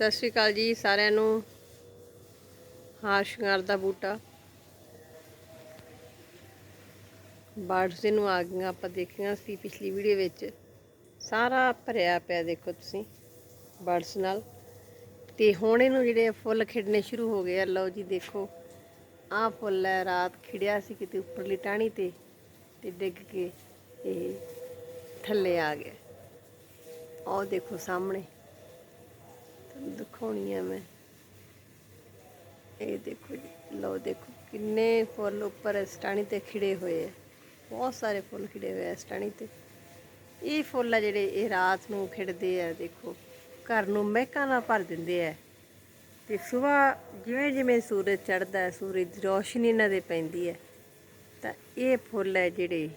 ਸਤਿ ਸ਼੍ਰੀ ਅਕਾਲ ਜੀ ਸਾਰਿਆਂ ਨੂੰ। ਹਾਰ ਸ਼ਿੰਗਾਰ ਦਾ ਬੂਟਾ। ਬਾਰਡਸ ਦੇ ਨੂੰ ਆ ਗਈਆਂ, ਆਪਾਂ ਦੇਖੀਆਂ ਸੀ ਪਿਛਲੀ ਵੀਡੀਓ ਵਿੱਚ। ਸਾਰਾ ਭਰਿਆ ਪਿਆ ਦੇਖੋ ਤੁਸੀਂ, ਬਾਰਡਸ ਨਾਲ। ਤੇ ਹੁਣ ਇਹਨੂੰ ਜਿਹੜੇ ਫੁੱਲ ਖਿੜਨੇ ਸ਼ੁਰੂ ਹੋ ਗਏ ਆ, ਲਓ ਜੀ ਦੇਖੋ। ਆਹ ਫੁੱਲ ਹੈ, ਰਾਤ ਖਿੜਿਆ ਸੀ ਕਿਤੇ ਉੱਪਰਲੀ ਟਾਹਣੀ ਤੇ ਤੇ ਡਿੱਗ ਕੇ ਇਹ ਥੱਲੇ ਆ ਗਿਆ। ਉਹ ਦੇਖੋ ਸਾਹਮਣੇ। ਦਿਖਾਉਣੀ ਆ ਮੈਂ। ਇਹ ਦੇਖੋ ਜੀ, ਲਓ ਦੇਖੋ ਕਿੰਨੇ ਫੁੱਲ ਉੱਪਰ ਸਟਾਣੀ ਤੇ ਖਿੜੇ ਹੋਏ ਆ। ਬਹੁਤ ਸਾਰੇ ਫੁੱਲ ਖਿੜੇ ਹੋਏ ਆ ਇਸ ਤੇ। ਇਹ ਫੁੱਲ ਆ ਜਿਹੜੇ ਇਹ ਰਾਤ ਨੂੰ ਖਿੜਦੇ ਆ, ਦੇਖੋ। ਘਰ ਨੂੰ ਮਹਿਕਾਂ ਨਾਲ ਭਰ ਦਿੰਦੇ ਆ। ਤੇ ਸਵੇਰ ਜਿਵੇਂ ਜਿਵੇਂ ਸੂਰਜ ਚੜ੍ਹਦਾ ਹੈ ਸੂਰਜ ਦੀ ਰੋਸ਼ਨੀ ਇਹਨਾਂ ਦੇ ਪੈਂਦੀ ਹੈ ਤਾਂ ਇਹ ਫੁੱਲ ਹੈ ਜਿਹੜੇ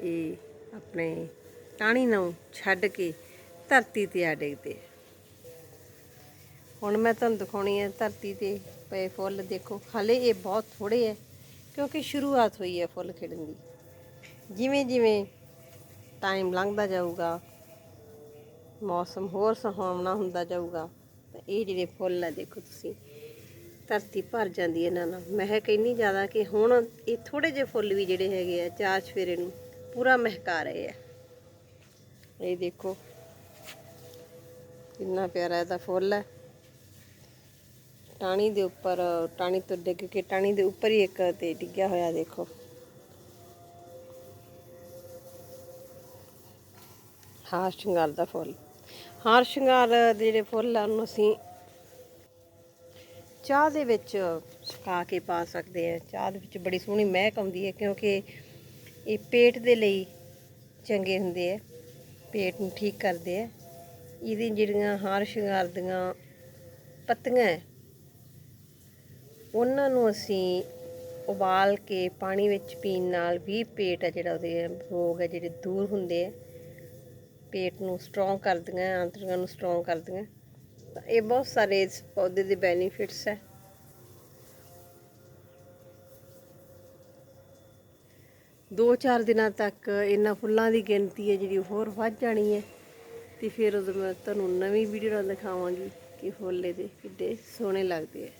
ਇਹ ਆਪਣੇ ਟਾਹਣੀ ਨੂੰ ਛੱਡ ਕੇ ਧਰਤੀ ਤੇ ਆ ਡਿੱਗਦੇ ਆ। ਹੁਣ ਮੈਂ ਤੁਹਾਨੂੰ ਦਿਖਾਉਣੀ ਹੈ ਧਰਤੀ ਤੇ ਪਏ ਫੁੱਲ। ਦੇਖੋ, ਹਾਲੇ ਇਹ ਬਹੁਤ ਥੋੜੇ ਹੈ, ਕਿਉਂਕਿ ਸ਼ੁਰੂਆਤ ਹੋਈ ਹੈ ਫੁੱਲ ਖਿੜਨ ਦੀ। ਜਿਵੇਂ ਜਿਵੇਂ ਟਾਈਮ ਲੰਘਦਾ ਜਾਊਗਾ, ਮੌਸਮ ਹੋਰ ਸੁਹਾਵਣਾ ਹੁੰਦਾ ਜਾਊਗਾ, ਤਾਂ ਇਹ ਜਿਹੜੇ ਫੁੱਲ ਆ ਦੇਖੋ ਤੁਸੀਂ, ਧਰਤੀ ਭਰ ਜਾਂਦੀ ਇਹਨਾਂ ਨਾਲ। ਮਹਿਕ ਇੰਨੀ ਜ਼ਿਆਦਾ ਕਿ ਹੁਣ ਇਹ ਥੋੜੇ ਜਿਹੇ ਫੁੱਲ ਵੀ ਜਿਹੜੇ ਹੈਗੇ ਆ, ਚਾਰ ਚਫੇਰੇ ਨੂੰ ਪੂਰਾ ਮਹਿਕਾ ਰਹੇ ਆ। ਇਹ ਦੇਖੋ, ਕਿੰਨਾ ਪਿਆਰਾ ਇਹਦਾ ਫੁੱਲ ਹੈ। ਟਾਣੀ ਦੇ ਉੱਪਰ ਟਾਣੀ ਤੋਂ ਡਿੱਗ ਕੇ ਟਾਣੀ ਦੇ ਉੱਪਰ ਹੀ ਇੱਕ ਤੇ ਡਿੱਗਿਆ ਹੋਇਆ ਦੇਖੋ। ਹਾਰ ਸ਼ਿੰਗਾਰ ਦਾ ਫੁੱਲ। ਹਾਰ ਸ਼ਿੰਗਾਰ ਦੇ ਜਿਹੜੇ ਫੁੱਲ ਆ ਉਹਨੂੰ ਅਸੀਂ ਚਾਹ ਦੇ ਵਿੱਚ ਸੁਕਾ ਕੇ ਪਾ ਸਕਦੇ ਆ ਚਾਹ ਦੇ ਵਿੱਚ ਬੜੀ ਸੋਹਣੀ ਮਹਿਕ ਆਉਂਦੀ ਹੈ ਕਿਉਂਕਿ ਇਹ ਪੇਟ ਦੇ ਲਈ ਚੰਗੇ ਹੁੰਦੇ ਆ। ਪੇਟ ਨੂੰ ਠੀਕ ਕਰਦੇ ਆ। ਇਹਦੀ ਜਿਹੜੀਆਂ ਹਾਰ ਸ਼ਿੰਗਾਰ ਦੀਆਂ ਪੱਤੀਆਂ ਹੈ, ਉਹਨਾਂ ਨੂੰ ਅਸੀਂ ਉਬਾਲ ਕੇ ਪਾਣੀ ਵਿੱਚ ਪੀਣ ਨਾਲ ਵੀ ਪੇਟ ਹੈ ਜਿਹੜਾ ਉਹਦੇ ਰੋਗ ਹੈ ਜਿਹੜੇ ਦੂਰ ਹੁੰਦੇ ਆ, ਪੇਟ ਨੂੰ ਸਟਰੋਂਗ ਕਰਦੀਆਂ ਆਂਤੜੀਆਂ ਨੂੰ ਸਟਰੋਂਗ ਕਰਦੀਆਂ। ਤਾਂ ਇਹ ਬਹੁਤ ਸਾਰੇ ਇਸ ਪੌਦੇ ਦੇ ਬੈਨੀਫਿਟਸ ਹੈ ਦੋ ਚਾਰ ਦਿਨਾਂ ਤੱਕ ਇਹਨਾਂ ਫੁੱਲਾਂ ਦੀ ਗਿਣਤੀ ਹੈ ਜਿਹੜੀ ਹੋਰ ਵੱਧ ਜਾਣੀ ਹੈ। ਤੇ ਫਿਰ ਉਦੋਂ ਮੈਂ ਤੁਹਾਨੂੰ ਨਵੀਂ ਵੀਡੀਓ ਨਾਲ ਦਿਖਾਵਾਂਗੀ ਕਿ ਫੁੱਲ ਇਹਦੇ ਕਿੱਡੇ ਸੋਹਣੇ ਲੱਗਦੇ ਆ।